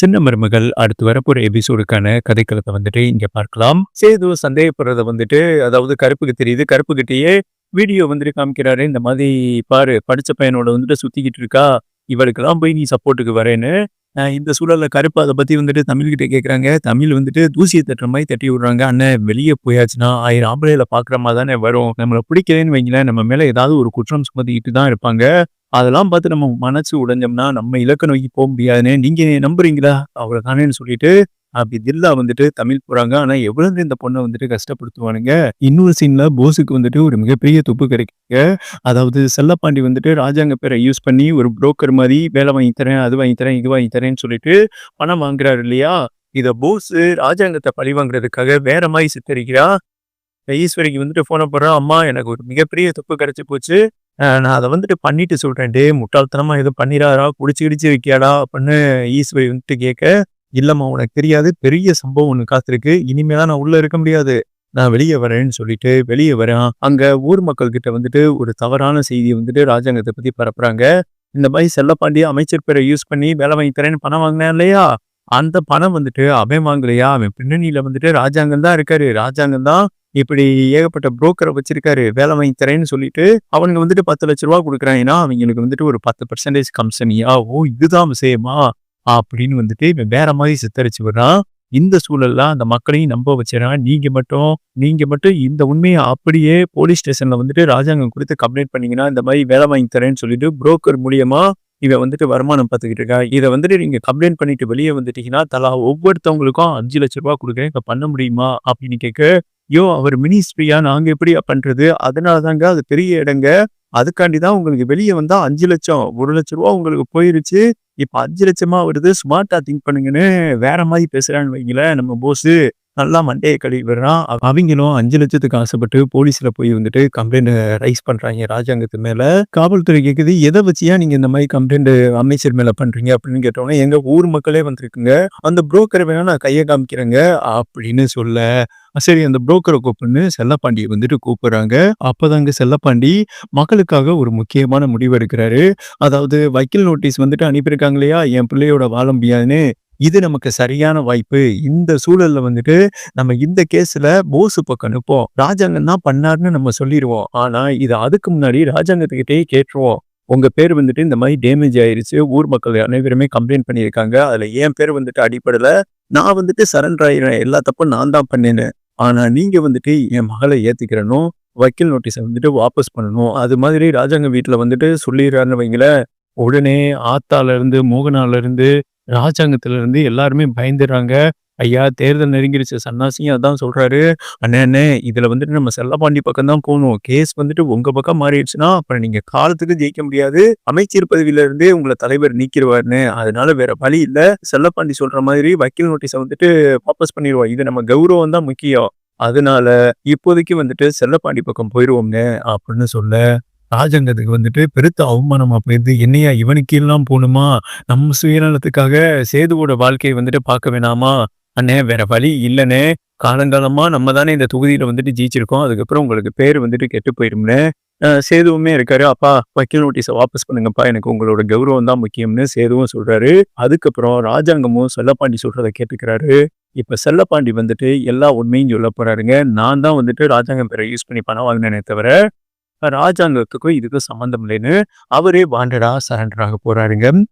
சின்ன மருமகள் அடுத்து வரப்போற எபிசோடுக்கான கதைக்களத்தை வந்துட்டு இங்க பார்க்கலாம். சேது சந்தேகப்படுறத வந்துட்டு அதாவது கருப்புக்கு தெரியுது கருப்புக்கிட்டயே வீடியோ வந்துட்டு காமிக்கிறாரு. இந்த மாதிரி பாரு படிச்ச பையனோட வந்துட்டு சுத்திக்கிட்டு இருக்கா இவளுக்கெல்லாம் போய் நீ சப்போர்ட்டுக்கு வரேன்னு. இந்த சூழல்ல கருப்பு அதை பத்தி வந்துட்டு தமிழ்கிட்ட கேட்கறாங்க தமிழ் வந்துட்டு தூசியை தட்டுற மாதிரி தட்டி விடுறாங்க. அண்ணன் வெளியே போயாச்சுன்னா ஆயிரம் ஆம்பளையில பாக்குற மாதிரி தானே வரும். நம்மளை பிடிக்கலன்னு வைங்களேன் நம்ம மேல ஏதாவது ஒரு குற்றம் சுமத்திக்கிட்டு தான் இருப்பாங்க. அதெல்லாம் பார்த்து நம்ம மனசு உடைஞ்சோம்னா நம்ம இலக்க நோக்கி போக முடியாதுன்னு நீங்க நம்புறீங்களா? அவ்வளவுதானேன்னு சொல்லிட்டு அப்படி தில்லா வந்துட்டு தமிழ் போறாங்க. ஆனா எவ்வளவு இந்த பொண்ணை வந்துட்டு கஷ்டப்படுத்துவானுங்க? இன்னொரு சீன்ல போஸுக்கு வந்துட்டு ஒரு மிகப்பெரிய துப்பு கிடைக்குங்க. அதாவது செல்லப்பாண்டி வந்துட்டு ராஜாங்க பேரை யூஸ் பண்ணி ஒரு புரோக்கர் மாதிரி வேலை வாங்கி தரேன் அது வாங்கி தரேன் இது வாங்கி தரேன்னு சொல்லிட்டு பணம் வாங்குறாரு இல்லையா? இத போஸ் ராஜாங்கத்தை பழி வாங்குறதுக்காக வேற மாதிரி சித்தரிக்கிறா. ஈஸ்வரிக்கு வந்துட்டு போன போடுறான் அம்மா எனக்கு ஒரு மிகப்பெரிய துப்பு கிடைச்சி போச்சு. நான் அதை வந்துட்டு பண்ணிட்டு சொல்றேன். டே முட்டாள்தனமா எதுவும் பண்ணிடாரா குடிச்சு கிடிச்சு வைக்கியாடா? அப்படின்னு ஈஸ்வரி வந்துட்டு கேட்க இல்லம்மா உனக்கு தெரியாது. பெரிய சம்பவம் ஒண்ணு காத்திருக்கு. இனிமேதான் நான் உள்ள இருக்க முடியாது. நான் வெளியே வரேன்னு சொல்லிட்டு வெளியே வரேன். அங்க ஊர் மக்கள் கிட்ட வந்துட்டு ஒரு தவறான செய்தியை வந்துட்டு ராஜாங்கத்தை பத்தி பரப்புறாங்க. இந்த மாதிரி செல்லப்பாண்டிய அமைச்சர் பேரை யூஸ் பண்ணி வேலை வாங்கி தரேன்னு பணம் வாங்கினேன் இல்லையா? அந்த பணம் வந்துட்டு அவன் வாங்கலையா? அவன் பின்னணியில வந்துட்டு ராஜாங்கம் தான் இருக்காரு. ராஜாங்கம் தான் இப்படி ஏகப்பட்ட புரோக்கரை வச்சிருக்காரு வேலை வாங்கி தரேன்னு சொல்லிட்டு அவனுங்க வந்துட்டு பத்து லட்ச ரூபா கொடுக்குறாங்கன்னா அவங்களுக்கு வந்துட்டு ஒரு பத்து பர்சன்டேஜ் கம்சனியா ஓ இதுதான் விஷயமா? அப்படின்னு வந்துட்டு இவன் வேற மாதிரி சித்தரிச்சு விடுறான். இந்த சூழல்ல அந்த மக்களையும் நம்ப வச்சிடறான். நீங்க மட்டும் நீங்க மட்டும் இந்த உண்மையை அப்படியே போலீஸ் ஸ்டேஷன்ல வந்துட்டு ராஜாங்கம் கொடுத்து கம்ப்ளைண்ட் பண்ணீங்கன்னா இந்த மாதிரி வேலை வாங்கி தரேன்னு சொல்லிட்டு புரோக்கர் மூலியமா இவன் வந்துட்டு வருமானம் பார்த்துக்கிட்டு இருக்கா. இதை வந்துட்டு நீங்க கம்ப்ளைண்ட் பண்ணிட்டு வெளியே வந்துட்டீங்கன்னா தலா ஒவ்வொருத்தவங்களுக்கும் அஞ்சு லட்ச ரூபா கொடுக்குறேன். இப்ப பண்ண முடியுமா? அப்படின்னு கேட்க ஐயோ அவர் மினிஸ்ட்ரியா? நாங்க எப்படியா பண்றது? அதனால தாங்க அது பெரிய இடங்க. அதுக்காண்டி தான் உங்களுக்கு வெளியே வந்தா அஞ்சு லட்சம் ஒரு லட்ச ரூபா உங்களுக்கு போயிருச்சு. இப்ப அஞ்சு லட்சமா வருது. ஸ்மார்ட்டா திங்க் பண்ணுங்கன்னு வேற மாதிரி பேசுறான்னு வைங்களேன் நம்ம போஸு நல்லா மண்டையை கழுவி வர்றான் அவங்களும் அஞ்சு லட்சத்துக்கு ஆசைப்பட்டு போலீஸ்ல போய் வந்துட்டு கம்ப்ளைண்ட் ரைஸ் பண்றாங்க ராஜாங்கத்து மேல. காவல்துறை கேக்குது எதை வச்சியா நீங்க இந்த மாதிரி கம்ப்ளைண்ட் அமைச்சர் மேல பண்றீங்க? அப்படின்னு கேட்டோன்னே எங்க ஊர் மக்களே வந்திருக்குங்க. அந்த புரோக்கரை வேணா நான் கையை காமிக்கிறேங்க. அப்படின்னு சொல்ல சரி அந்த புரோக்கரை கூப்பிடுன்னு செல்லப்பாண்டியை வந்துட்டு கூப்பிடுறாங்க. அப்பதாங்க செல்லப்பாண்டி மக்களுக்காக ஒரு முக்கியமான முடிவு எடுக்கிறாரு. அதாவது வக்கீல் நோட்டீஸ் வந்துட்டு அனுப்பியிருக்காங்க இல்லையா? என் பிள்ளையோட வாழ முடியாதுன்னு. இது நமக்கு சரியான வாய்ப்பு. இந்த சூழல்ல வந்துட்டு நம்ம இந்த கேஸ்ல போஸ் பக்கம் அனுப்போம் ராஜாங்கம் தான் பண்ணாருன்னு நம்ம சொல்லிடுவோம் ஆனா இது அதுக்கு முன்னாடி ராஜாங்கத்துக்கிட்டே கேட்டுருவோம். உங்க பேர் வந்துட்டு இந்த மாதிரி டேமேஜ் ஆயிருச்சு. ஊர் மக்கள் அனைவருமே கம்ப்ளைண்ட் பண்ணியிருக்காங்க. அதுல என் பேர் வந்துட்டு அடிப்படையில நான் வந்துட்டு சரண்டர் ஆயிடுறேன் எல்லா தப்பும் நான் தான் பண்ணினேன். ஆனா நீங்க வந்துட்டு என் மகளை ஏத்திக்கிறனும் வக்கீல் நோட்டீஸை வந்துட்டு வாபஸ் பண்ணணும். அது மாதிரி ராஜாங்க வீட்டில் வந்துட்டு சொல்லிடுறாருன்னு வைங்களேன். உடனே ஆத்தால இருந்து மோகனால இருந்து ராஜாங்கத்துல இருந்து எல்லாருமே பயந்துடுறாங்க ஐயா தேர்தல் நெருங்கிருச்சு சன்னாசியும் அதான் சொல்றாரு. அண்ணே அண்ணே இதுல வந்துட்டு நம்ம செல்லப்பாண்டி பக்கம் தான் போகணும். கேஸ் வந்துட்டு உங்க பக்கம் மாறிடுச்சுன்னா அப்புறம் நீங்க காலத்துக்கு ஜெயிக்க முடியாது. அமைச்சர் பதவியில இருந்தே உங்களை தலைவர் நீக்கிடுவாருன்னு. அதனால வேற வழி இல்ல. செல்லப்பாண்டி சொல்ற மாதிரி வக்கீல் நோட்டீஸை வந்துட்டு வாபஸ் பண்ணிடுவோம். இது நம்ம கௌரவம் தான் முக்கியம். அதனால இப்போதைக்கு வந்துட்டு செல்லப்பாண்டி பக்கம் போயிடுவோம்னு அப்படின்னு சொல்ல ராஜாங்கத்துக்கு வந்துட்டு பெருத்த அவமானமா போயிடுது என்னையா இவனுக்கு எல்லாம் போகணுமா நம்ம சுயநலத்துக்காக சேதுவோட வாழ்க்கையை வந்துட்டு பார்க்க வேணாமா? அண்ணே வேற வழி இல்லைண்ணே. காலங்காலமா நம்ம தானே இந்த தொகுதியில வந்துட்டு ஜெயிச்சிருக்கோம். அதுக்கப்புறம் உங்களுக்கு பேர் வந்துட்டு கெட்டு போயிரும்னு சேதுவுமே இருக்காரு. அப்பா வக்கீல் நோட்டீஸை வாபஸ் பண்ணுங்கப்பா. எனக்கு உங்களோட கௌரவம் தான் முக்கியம்னு சேதுவும் சொல்றாரு. அதுக்கப்புறம் ராஜாங்கமும் செல்லப்பாண்டி சொல்றதை கேட்டுக்கிறாரு. இப்ப செல்லப்பாண்டி வந்துட்டு எல்லா உண்மையும் சொல்ல போறாருங்க. நான் தான் வந்துட்டு ராஜாங்கம் பேரை யூஸ் பண்ணி பணம் வாங்கினேனே தவிர ராஜாங்கத்துக்கும் இதுக்கும் சம்மந்தம் இல்லைன்னு அவரே வாண்டடா சரண்டராக போறாருங்க.